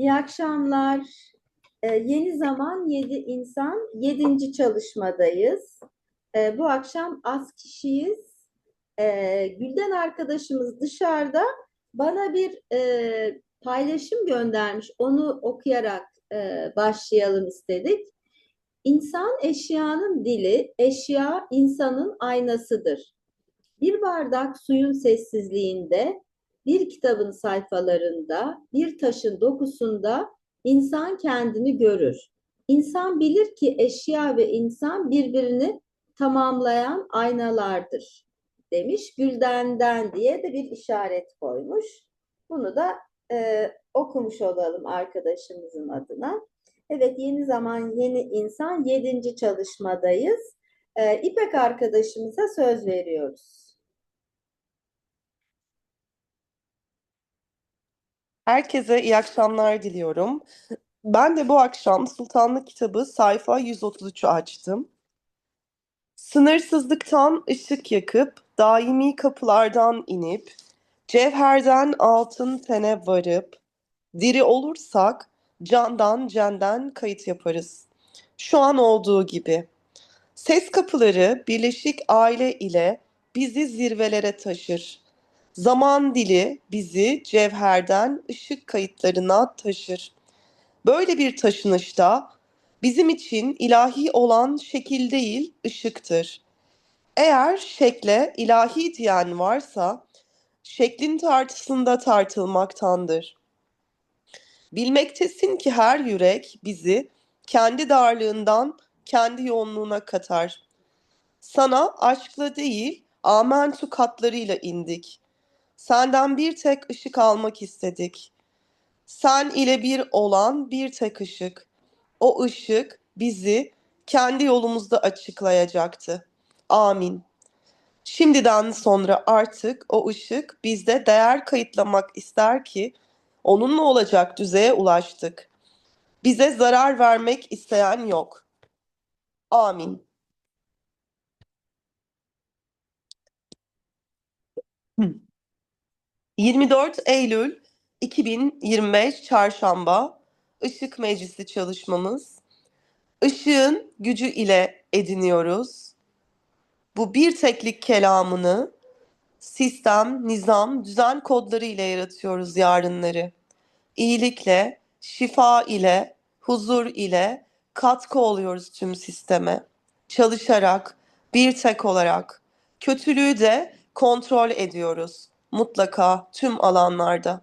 İyi akşamlar. Ee, yeni zaman yedi insan yedinci çalışmadayız. Ee, bu akşam az kişiyiz. Ee, Gülden arkadaşımız dışarıda bana bir e, paylaşım göndermiş. Onu okuyarak e, başlayalım istedik. İnsan eşyanın dili, eşya insanın aynasıdır. Bir bardak suyun sessizliğinde, bir kitabın sayfalarında, bir taşın dokusunda insan kendini görür. İnsan bilir ki eşya ve insan birbirini tamamlayan aynalardır demiş. Gülden'den diye de bir işaret koymuş. Bunu da e, okumuş olalım arkadaşımızın adına. Evet yeni zaman yeni insan yedinci çalışmadayız. E, İpek arkadaşımıza söz veriyoruz. Herkese iyi akşamlar diliyorum. Ben de bu akşam Sultanlık kitabı sayfa 133'ü açtım. Sınırsızlıktan ışık yakıp, daimi kapılardan inip, cevherden altın tene varıp, diri olursak candan cenden kayıt yaparız. Şu an olduğu gibi. Ses kapıları birleşik aile ile bizi zirvelere taşır. Zaman dili bizi cevherden ışık kayıtlarına taşır. Böyle bir taşınışta bizim için ilahi olan şekil değil ışıktır. Eğer şekle ilahi diyen varsa şeklin tartısında tartılmaktandır. Bilmektesin ki her yürek bizi kendi darlığından kendi yoğunluğuna katar. Sana aşkla değil amentu katlarıyla indik. Senden bir tek ışık almak istedik. Sen ile bir olan bir tek ışık. O ışık bizi kendi yolumuzda açıklayacaktı. Amin. Şimdiden sonra artık o ışık bizde değer kayıtlamak ister ki onunla olacak düzeye ulaştık. Bize zarar vermek isteyen yok. Amin. 24 Eylül 2025 Çarşamba Işık Meclisi çalışmamız. Işığın gücü ile ediniyoruz. Bu bir teklik kelamını sistem, nizam, düzen kodları ile yaratıyoruz yarınları. İyilikle, şifa ile, huzur ile katkı oluyoruz tüm sisteme. Çalışarak, bir tek olarak kötülüğü de kontrol ediyoruz mutlaka tüm alanlarda.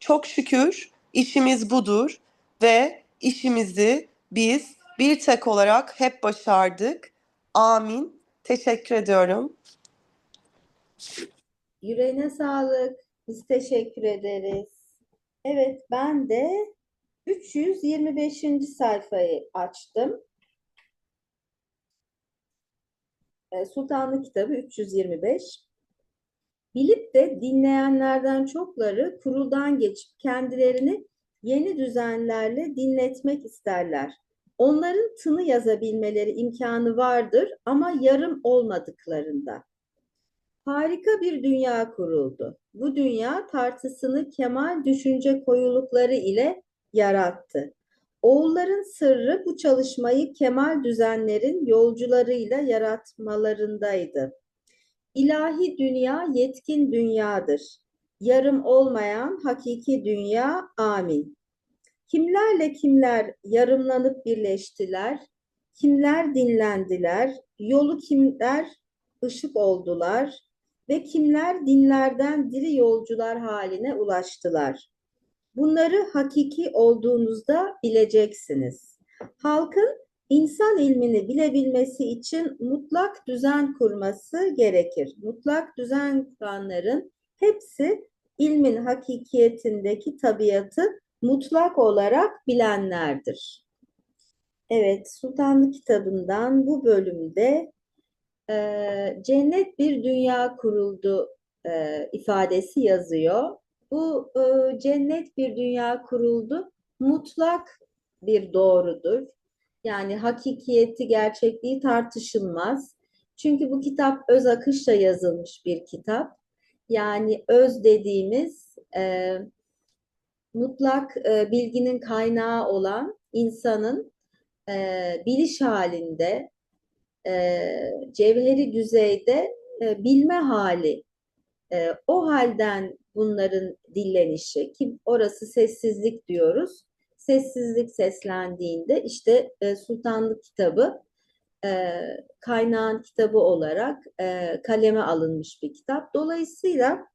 Çok şükür işimiz budur ve işimizi biz bir tek olarak hep başardık. Amin. Teşekkür ediyorum. Yüreğine sağlık. Biz teşekkür ederiz. Evet ben de 325. sayfayı açtım. Ee, Sultanlık kitabı 325. Bilip de dinleyenlerden çokları kuruldan geçip kendilerini yeni düzenlerle dinletmek isterler. Onların tını yazabilmeleri imkanı vardır ama yarım olmadıklarında. Harika bir dünya kuruldu. Bu dünya tartısını kemal düşünce koyulukları ile yarattı. Oğulların sırrı bu çalışmayı kemal düzenlerin yolcularıyla yaratmalarındaydı. İlahi dünya yetkin dünyadır. Yarım olmayan hakiki dünya amin. Kimlerle kimler yarımlanıp birleştiler, kimler dinlendiler, yolu kimler ışık oldular ve kimler dinlerden diri yolcular haline ulaştılar. Bunları hakiki olduğunuzda bileceksiniz. Halkın İnsan ilmini bilebilmesi için mutlak düzen kurması gerekir. Mutlak düzen kuranların hepsi ilmin hakikiyetindeki tabiatı mutlak olarak bilenlerdir. Evet, Sultanlık kitabından bu bölümde e, cennet bir dünya kuruldu e, ifadesi yazıyor. Bu e, cennet bir dünya kuruldu mutlak bir doğrudur. Yani hakikiyeti, gerçekliği tartışılmaz. Çünkü bu kitap öz akışla yazılmış bir kitap. Yani öz dediğimiz e, mutlak e, bilginin kaynağı olan insanın e, biliş halinde, e, cevheri düzeyde e, bilme hali. E, o halden bunların dillenişi ki orası sessizlik diyoruz. Sessizlik seslendiğinde işte e, Sultanlık kitabı e, kaynağın kitabı olarak e, kaleme alınmış bir kitap. Dolayısıyla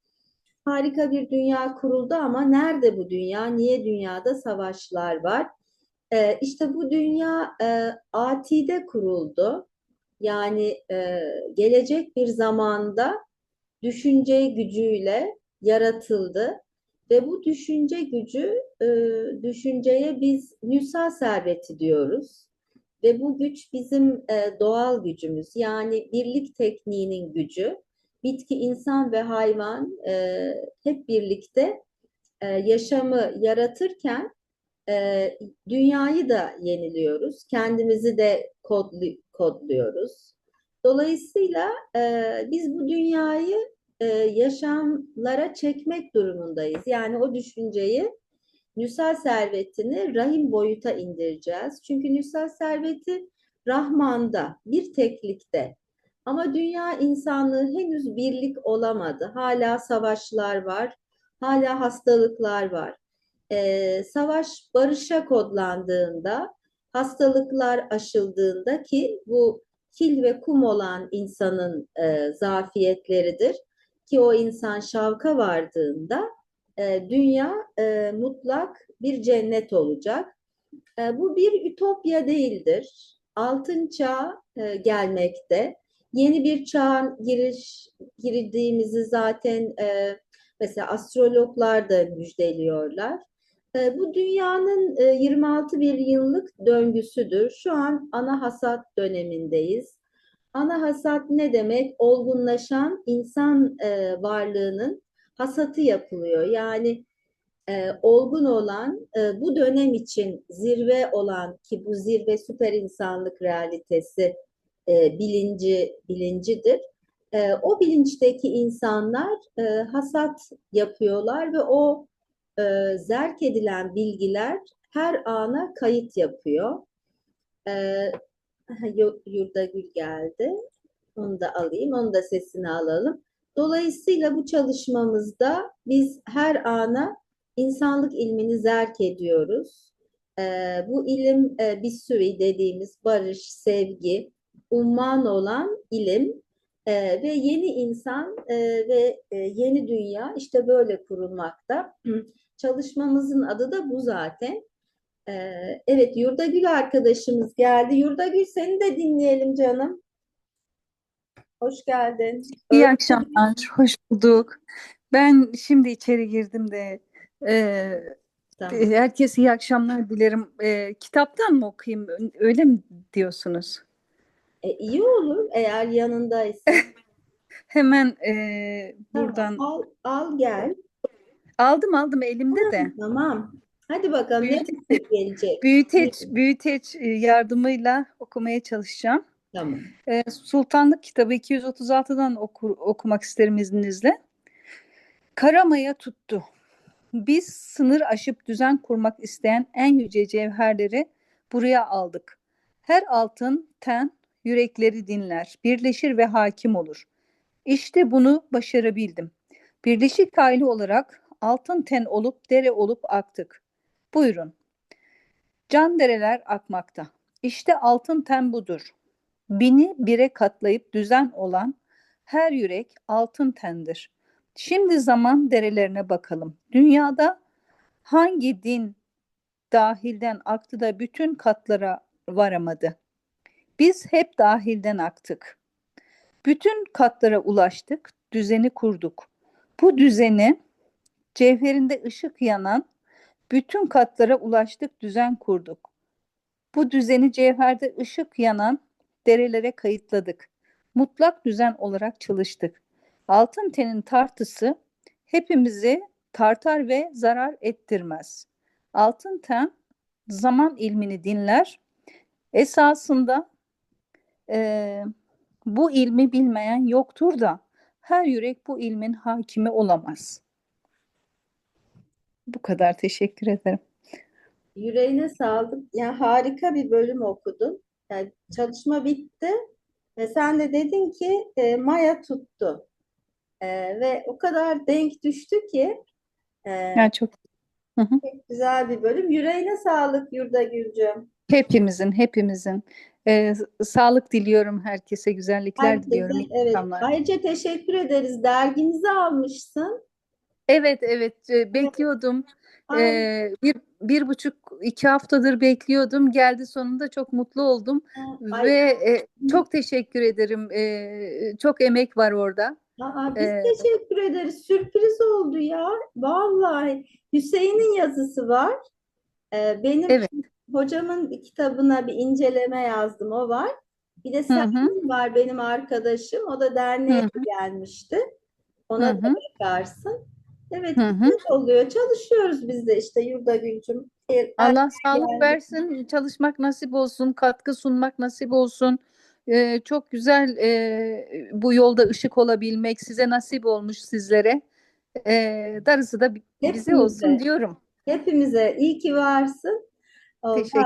harika bir dünya kuruldu ama nerede bu dünya? Niye dünyada savaşlar var? E, işte bu dünya e, atide kuruldu. Yani e, gelecek bir zamanda düşünce gücüyle yaratıldı ve bu düşünce gücü e, düşünceye biz nüsa serveti diyoruz. Ve bu güç bizim e, doğal gücümüz. Yani birlik tekniğinin gücü. Bitki, insan ve hayvan e, hep birlikte e, yaşamı yaratırken e, dünyayı da yeniliyoruz. Kendimizi de kodlu, kodluyoruz. Dolayısıyla e, biz bu dünyayı e, yaşamlara çekmek durumundayız. Yani o düşünceyi nüsal servetini rahim boyuta indireceğiz. Çünkü nüsal serveti Rahman'da, bir teklikte. Ama dünya insanlığı henüz birlik olamadı. Hala savaşlar var, hala hastalıklar var. Ee, savaş barışa kodlandığında, hastalıklar aşıldığında ki bu kil ve kum olan insanın e, zafiyetleridir ki o insan şavka vardığında e, dünya e, mutlak bir cennet olacak. E, bu bir ütopya değildir. Altın çağ e, gelmekte. Yeni bir çağın giriş girdiğimizi zaten e, mesela astrologlar da müjdeliyorlar. E, bu dünyanın e, 26 bir yıllık döngüsüdür. Şu an ana hasat dönemindeyiz. Ana hasat ne demek? Olgunlaşan insan e, varlığının hasatı yapılıyor. Yani e, olgun olan e, bu dönem için zirve olan ki bu zirve süper insanlık realitesi e, bilinci bilincidir. E, o bilinçteki insanlar e, hasat yapıyorlar ve o e, zerk edilen bilgiler her ana kayıt yapıyor. E, Yurda Gül geldi. Onu da alayım. Onu da sesini alalım. Dolayısıyla bu çalışmamızda biz her ana insanlık ilmini zerk ediyoruz. Ee, bu ilim e, Bisuri dediğimiz barış, sevgi, umman olan ilim e, ve yeni insan e, ve e, yeni dünya işte böyle kurulmakta. Çalışmamızın adı da bu zaten. E, evet Yurdagül arkadaşımız geldi. Yurdagül seni de dinleyelim canım. Hoş geldin. İyi akşamlar, hoş bulduk. Ben şimdi içeri girdim de e, Tamam. herkese iyi akşamlar dilerim. E, kitaptan mı okuyayım, öyle mi diyorsunuz? E, iyi olur eğer yanındaysa. Hemen e, Tamam, buradan al, al gel. aldım aldım elimde de. Tamam. Hadi bakalım Büyüteç- neresi gelecek? Büyüteç, büyüteç e, yardımıyla okumaya çalışacağım. Tamam. E, Sultanlık kitabı 236'dan oku, okumak isterim izninizle. Karamaya tuttu. Biz sınır aşıp düzen kurmak isteyen en yüce cevherleri buraya aldık. Her altın ten yürekleri dinler, birleşir ve hakim olur. İşte bunu başarabildim. Birleşik aile olarak altın ten olup dere olup aktık. Buyurun. Can dereler akmakta. İşte altın ten budur. Bini bire katlayıp düzen olan her yürek altın tendir. Şimdi zaman derelerine bakalım. Dünyada hangi din dahilden aktı da bütün katlara varamadı? Biz hep dahilden aktık. Bütün katlara ulaştık, düzeni kurduk. Bu düzeni cevherinde ışık yanan bütün katlara ulaştık, düzen kurduk. Bu düzeni cevherde ışık yanan derelere kayıtladık. Mutlak düzen olarak çalıştık. Altın tenin tartısı hepimizi tartar ve zarar ettirmez. Altın ten zaman ilmini dinler. Esasında eee, bu ilmi bilmeyen yoktur da her yürek bu ilmin hakimi olamaz. Bu kadar teşekkür ederim. Yüreğine sağlık. Yani harika bir bölüm okudun. Yani çalışma bitti ve sen de dedin ki e, Maya tuttu. E, ve o kadar denk düştü ki e, Yani çok güzel bir bölüm. Yüreğine sağlık Yurda Gülcüm. hepimizin hepimizin e, sağlık diliyorum herkese güzellikler Herkese, diliyorum. evet. Ayrıca teşekkür ederiz. Dergimizi almışsın. Evet evet e, bekliyordum. Ay, E, bir bir buçuk iki haftadır bekliyordum. Geldi sonunda çok mutlu oldum ay, ve e, çok teşekkür ederim. E, çok emek var orada. aa, biz e, teşekkür ederiz. Sürpriz oldu ya. Vallahi Hüseyin'in yazısı var. E, benim Evet. hocamın kitabına bir inceleme yazdım. O var. Bir de Selin var benim arkadaşım. O da derneğe Hı gelmişti. Hı Ona da hı. bakarsın. Evet, Hı hı. güzel oluyor. Çalışıyoruz biz de işte Yurda Gülcüm. E, Allah sağlık yani. versin, çalışmak nasip olsun, katkı sunmak nasip olsun. Ee, çok güzel e, bu yolda ışık olabilmek size nasip olmuş sizlere. Ee, darısı da bi- bize olsun Hepimize. diyorum. Hepimize iyi ki varsın. Teşekkür